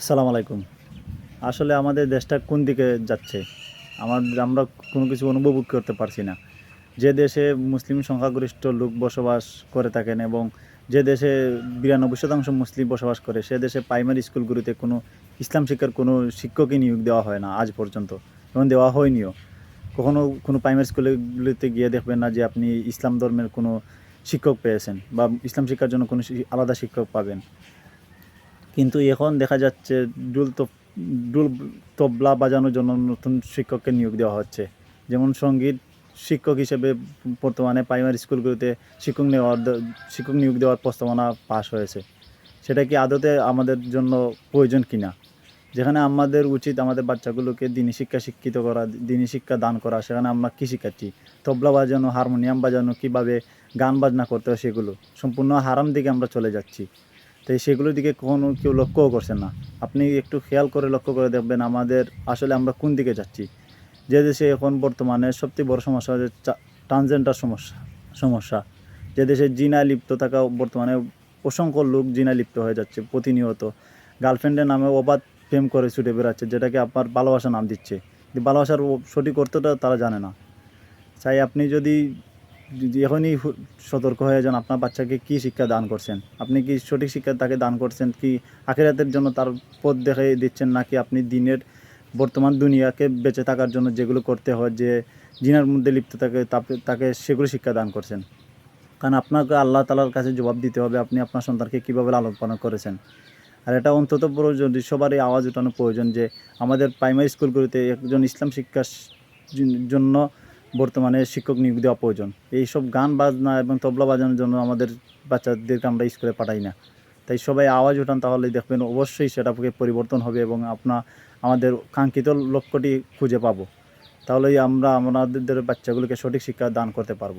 আসসালামু আলাইকুম। আসলে আমাদের দেশটা কোন দিকে যাচ্ছে? আমার আমরা কোনো কিছু অনুভব করতে পারছি না। যে দেশে মুসলিম সংখ্যাগরিষ্ঠ লোক বসবাস করে থাকেন এবং যে দেশে বিরানব্বই শতাংশ মুসলিম বসবাস করে, সে দেশে প্রাইমারি স্কুলগুলিতে কোনো ইসলাম শিক্ষার কোনো শিক্ষকই নিয়োগ দেওয়া হয় না আজ পর্যন্ত। এবং দেওয়া হয়নিও। কখনও কোনো প্রাইমারি স্কুলগুলিতে গিয়ে দেখবেন না যে আপনি ইসলাম ধর্মের কোনো শিক্ষক পেয়েছেন বা ইসলাম শিক্ষার জন্য কোনো আলাদা শিক্ষক পাবেন। কিন্তু এখন দেখা যাচ্ছে ডুল তো ডুল তবলা বাজানোর জন্য নতুন শিক্ষককে নিয়োগ দেওয়া হচ্ছে। যেমন সংগীত শিক্ষক হিসেবে বর্তমানে প্রাইমারি স্কুলগুলোতে শিক্ষক নেওয়ার শিক্ষক নিয়োগ দেওয়ার প্রস্তাবনা পাশ হয়েছে। সেটা কি আদতে আমাদের জন্য প্রয়োজন কিনা? যেখানে আমাদের উচিত আমাদের বাচ্চাগুলোকে দিনী শিক্ষা শিক্ষিত করা, দিনী শিক্ষা দান করা, সেখানে আমরা কী শিখাচ্ছি? তবলা বাজানো, হারমোনিয়াম বাজানো, কীভাবে গান বাজনা করতে হয় সেগুলো সম্পূর্ণ হারাম দিকে আমরা চলে যাচ্ছি। তাই সেগুলোর দিকে কখনো কেউ লক্ষ্যও করছেন না। আপনি একটু খেয়াল করে লক্ষ্য করে দেখবেন আমাদের আসলে আমরা কোন দিকে যাচ্ছি। যে দেশে এখন বর্তমানে সবচেয়ে বড় সমস্যা হচ্ছে ট্রানজেন্ডার সমস্যা সমস্যা। যে দেশে জিনা লিপ্ত থাকা বর্তমানে অসংখ্য লোক জিনা লিপ্ত হয়ে যাচ্ছে প্রতিনিয়ত। গার্লফ্রেন্ডের নামে অবাধ প্রেম করে ছুটে বেড়াচ্ছে, যেটাকে আপনার ভালোবাসা নাম দিচ্ছে। ভালোবাসার সঠিক অর্থটা তারা জানে না। চাই আপনি যদি এখনই সতর্ক হয়ে যান আপনার বাচ্চাকে কি শিক্ষা দান করছেন? আপনি কি সঠিক শিক্ষা তাকে দান করছেন কি আখেরাতের জন্য তার পথ দেখে দিচ্ছেন নাকি আপনি দিনের বর্তমান দুনিয়াকে বেঁচে থাকার জন্য যেগুলো করতে হয়, যে জিনার মধ্যে লিপ্ত থাকে তাকে- সেগুলো শিক্ষা দান করছেন? কারণ আপনাকে আল্লাহ তালার কাছে জবাব দিতে হবে আপনি আপনার সন্তানকে কীভাবে লালন পালন করেছেন। আর এটা অন্তত প্রয়োজন সবারই আওয়াজ ওঠানো প্রয়োজন যে আমাদের প্রাইমারি স্কুলগুলিতে একজন ইসলাম শিক্ষার জন্য বর্তমানে শিক্ষক নিয়োগ দেওয়া প্রয়োজন। এইসব গান বাজনা এবং তবলা বাজানোর জন্য আমাদের বাচ্চাদেরকে আমরা স্কুলে পাঠাই না। তাই সবাই আওয়াজ ওঠান তাহলে দেখবেন অবশ্যই সেটাকে পরিবর্তন হবে এবং আপনার আমাদের কাঙ্ক্ষিত লক্ষ্যটি খুঁজে পাবো। তাহলেই আমরা, আমাদের বাচ্চাগুলোকে সঠিক শিক্ষা দান করতে পারব।